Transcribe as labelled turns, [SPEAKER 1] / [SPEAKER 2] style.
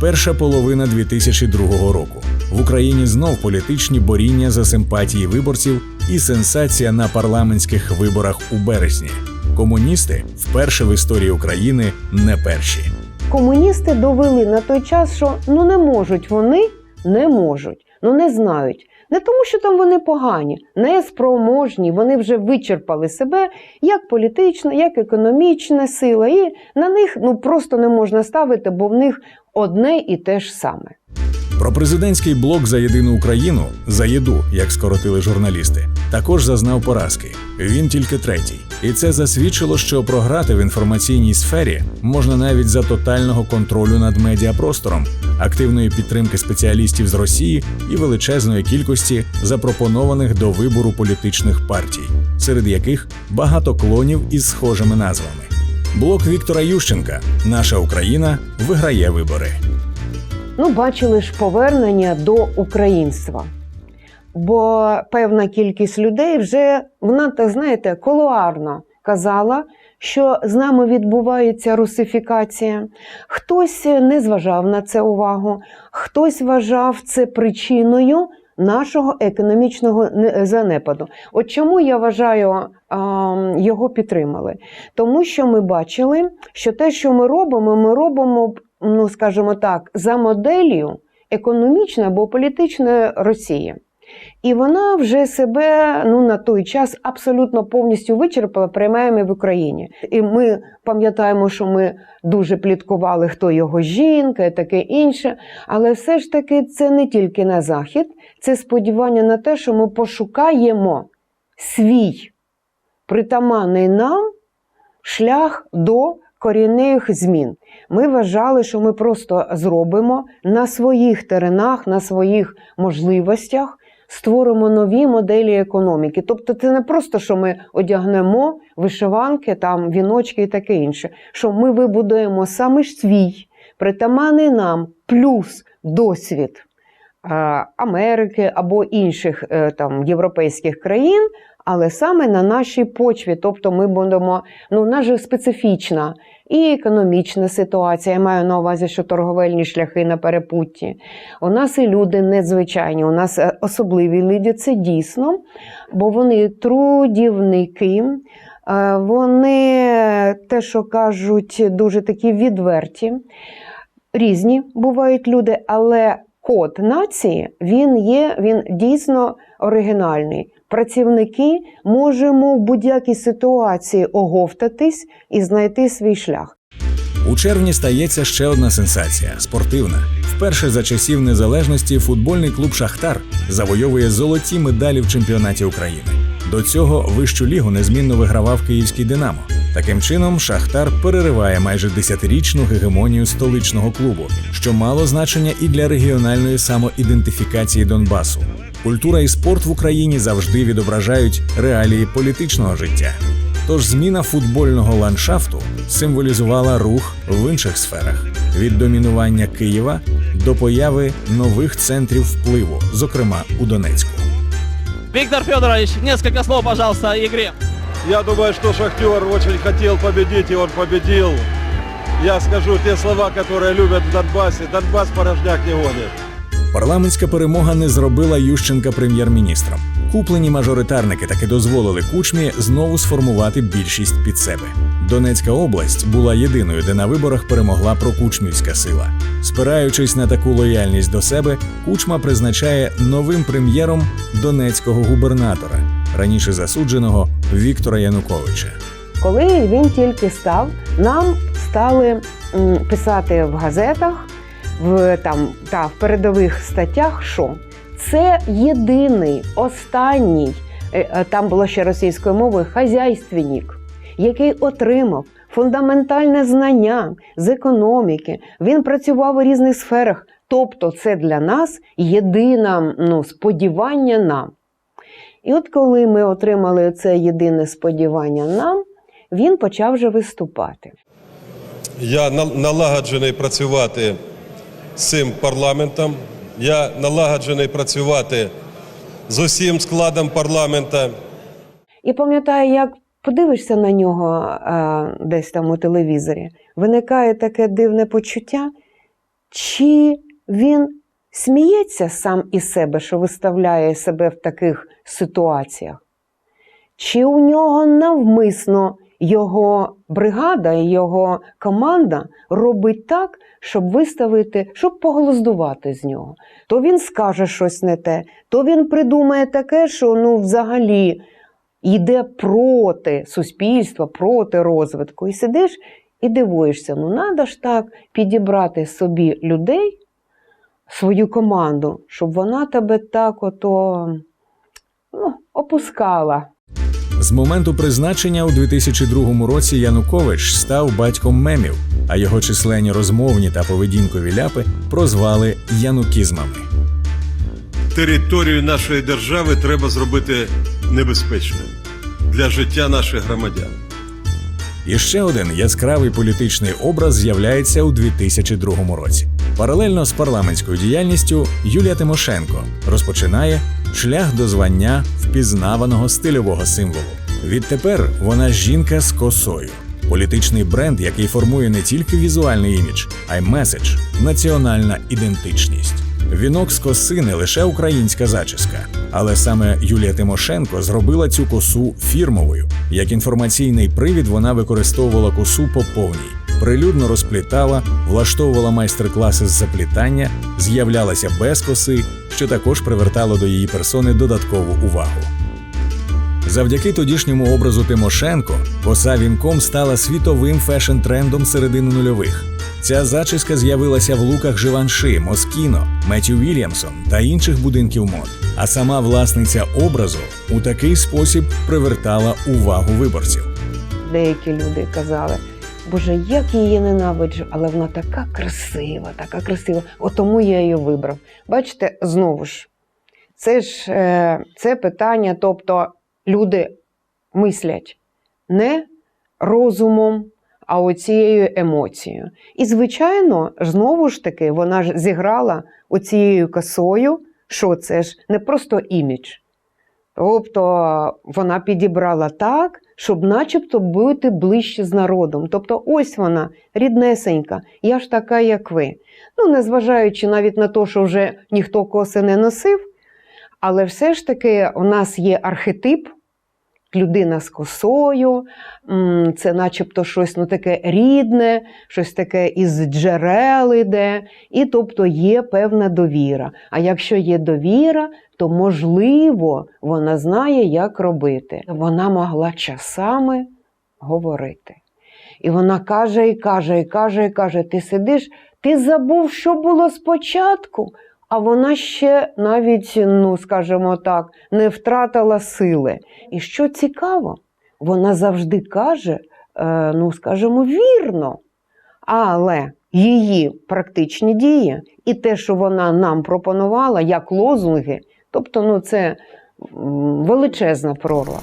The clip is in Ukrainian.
[SPEAKER 1] Перша половина 2002 року в Україні знов політичні боріння за симпатії виборців і сенсація на парламентських виборах у березні. Комуністи вперше в історії України не перші.
[SPEAKER 2] Комуністи довели на той час, що ну не можуть вони, не можуть, ну не знають. Не тому, що там вони погані, не спроможні, вони вже вичерпали себе як політична, як економічна сила, і на них ну просто не можна ставити, бо в них одне і те ж саме.
[SPEAKER 1] Про президентський блок за єдину Україну за єду, як скоротили журналісти, також зазнав поразки. Він тільки третій, і це засвідчило, що програти в інформаційній сфері можна навіть за тотального контролю над медіапростором, активної підтримки спеціалістів з Росії і величезної кількості запропонованих до вибору політичних партій, серед яких багато клонів із схожими назвами. Блок Віктора Ющенка Наша Україна виграє вибори.
[SPEAKER 2] Ну, бачили ж повернення до українства. Бо певна кількість людей вже вона, так знаєте, колуарно казала, що з нами відбувається русифікація. Хтось не зважав на це увагу, хтось вважав це причиною нашого економічного не- занепаду. От чому я вважаю, його підтримали? Тому що ми бачили, що те, що ми робимо, ми робимо, ну скажімо так, за моделлю економічної або політичної Росії. І вона вже себе ну на той час абсолютно повністю вичерпала, приймаємо в Україні. І ми пам'ятаємо, що ми дуже пліткували, хто його жінка і таке інше. Але все ж таки це не тільки на захід, це сподівання на те, що ми пошукаємо свій притаманний нам шлях до корінних змін. Ми вважали, що ми просто зробимо на своїх теренах, на своїх можливостях. Створимо нові моделі економіки. Тобто, це не просто, що ми одягнемо вишиванки, там віночки і таке інше. Що ми вибудуємо саме ж свій притаманний нам плюс досвід Америки або інших е, там європейських країн, але саме на нашій почві. Тобто ми будемо, ну, у нас же специфічна і економічна ситуація. Я маю на увазі, що торговельні шляхи на перепутті. У нас і люди незвичайні, у нас е, особливі люди, це дійсно, бо вони трудівники. е, Вони те, що кажуть, дуже такі відверті. Різні бувають люди, але код нації він є, він дійсно оригінальний. Працівники можемо в будь-якій ситуації оговтатись і знайти свій шлях.
[SPEAKER 1] У червні стається ще одна сенсація спортивна. Вперше за часів незалежності футбольний клуб Шахтар завойовує золоті медалі в чемпіонаті України. До цього вищу лігу незмінно вигравав київський Динамо. Таким чином, Шахтар перериває майже десятирічну гегемонію столичного клубу, що мало значення і для регіональної самоідентифікації Донбасу. Культура і спорт в Україні завжди відображають реалії політичного життя. Тож зміна футбольного ландшафту символізувала рух в інших сферах від домінування Києва до появи нових центрів впливу, зокрема у Донецьку.
[SPEAKER 3] Виктор Федорович, несколько слов, пожалуйста, о игре.
[SPEAKER 4] Я думаю, что Шахтер очень хотел победить, и он победил. Я скажу те слова, которые любят в Донбассе. Донбасс порожняк не гонит.
[SPEAKER 1] Парламентська перемога не зробила Ющенка прем'єр-міністром. Куплені мажоритарники таки дозволили кучмі знову сформувати більшість під себе. Донецька область була єдиною, де на виборах перемогла прокучмівська сила. Спираючись на таку лояльність до себе, кучма призначає новим прем'єром донецького губернатора, раніше засудженого Віктора Януковича.
[SPEAKER 2] Коли він тільки став, нам стали писати в газетах, в, там, та, в передових статтях, що це єдиний, останній, е, е, там було ще російською мовою, хазяйственник, який отримав фундаментальне знання з економіки. Він працював у різних сферах. Тобто, це для нас єдине ну, сподівання нам. І от коли ми отримали це єдине сподівання нам, він почав вже виступати.
[SPEAKER 5] Я налагоджений працювати цим парламентом. Я налагоджений працювати з усім складом парламента.
[SPEAKER 2] І пам'ятаю, як подивишся на нього а, десь там у телевізорі, виникає таке дивне почуття, чи він сміється сам із себе, що виставляє себе в таких ситуаціях? Чи у нього навмисно його бригада, його команда робить так, щоб виставити, щоб поглуздувати з нього? То він скаже щось не те, то він придумає таке, що ну взагалі йде проти суспільства, проти розвитку. І сидиш і дивуєшся, ну треба ж так підібрати собі людей, свою команду, щоб вона тебе так ото ну, опускала.
[SPEAKER 1] З моменту призначення у 2002 році Янукович став батьком мемів, а його численні розмовні та поведінкові ляпи прозвали янукізмами.
[SPEAKER 5] Територію нашої держави треба зробити небезпечною для життя наших громадян.
[SPEAKER 1] І ще один яскравий політичний образ з'являється у 2002 році. Паралельно з парламентською діяльністю Юлія Тимошенко розпочинає шлях до звання впізнаваного стильового символу. Відтепер вона жінка з косою. Політичний бренд, який формує не тільки візуальний імідж, а й меседж національна ідентичність. Вінок з коси не лише українська зачіска, але саме Юлія Тимошенко зробила цю косу фірмовою. Як інформаційний привід вона використовувала косу по повній, прилюдно розплітала, влаштовувала майстер-класи з заплітання, з'являлася без коси, що також привертало до її персони додаткову увагу. Завдяки тодішньому образу Тимошенко коса вінком стала світовим фешн-трендом середини нульових. Ця зачіска з'явилася в луках Живанши, Москіно, Меттю Вільямсон та інших будинків мод. А сама власниця образу у такий спосіб привертала увагу виборців.
[SPEAKER 2] Деякі люди казали, Боже, як її ненавиджу, але вона така красива, така красива. От тому я її вибрав. Бачите, знову ж, це ж е, це питання, тобто люди мислять не розумом, а оцією емоцією. І, звичайно, знову ж таки, вона ж зіграла оцією косою, що це ж не просто імідж. Тобто вона підібрала так, щоб начебто бути ближче з народом. Тобто, ось вона, ріднесенька, я ж така, як ви. Ну, незважаючи навіть на те, що вже ніхто коси не носив, але все ж таки у нас є архетип. Людина з косою, це начебто щось ну, таке рідне, щось таке із джерел іде, і тобто є певна довіра. А якщо є довіра, то можливо вона знає, як робити. Вона могла часами говорити. І вона каже, і каже, і каже, і каже: ти сидиш, ти забув, що було спочатку, а вона ще навіть, ну скажімо так, не втратила сили. І що цікаво, вона завжди каже, е, ну скажімо, вірно. Але її практичні дії і те, що вона нам пропонувала, як лозунги, тобто ну, це величезна прорва.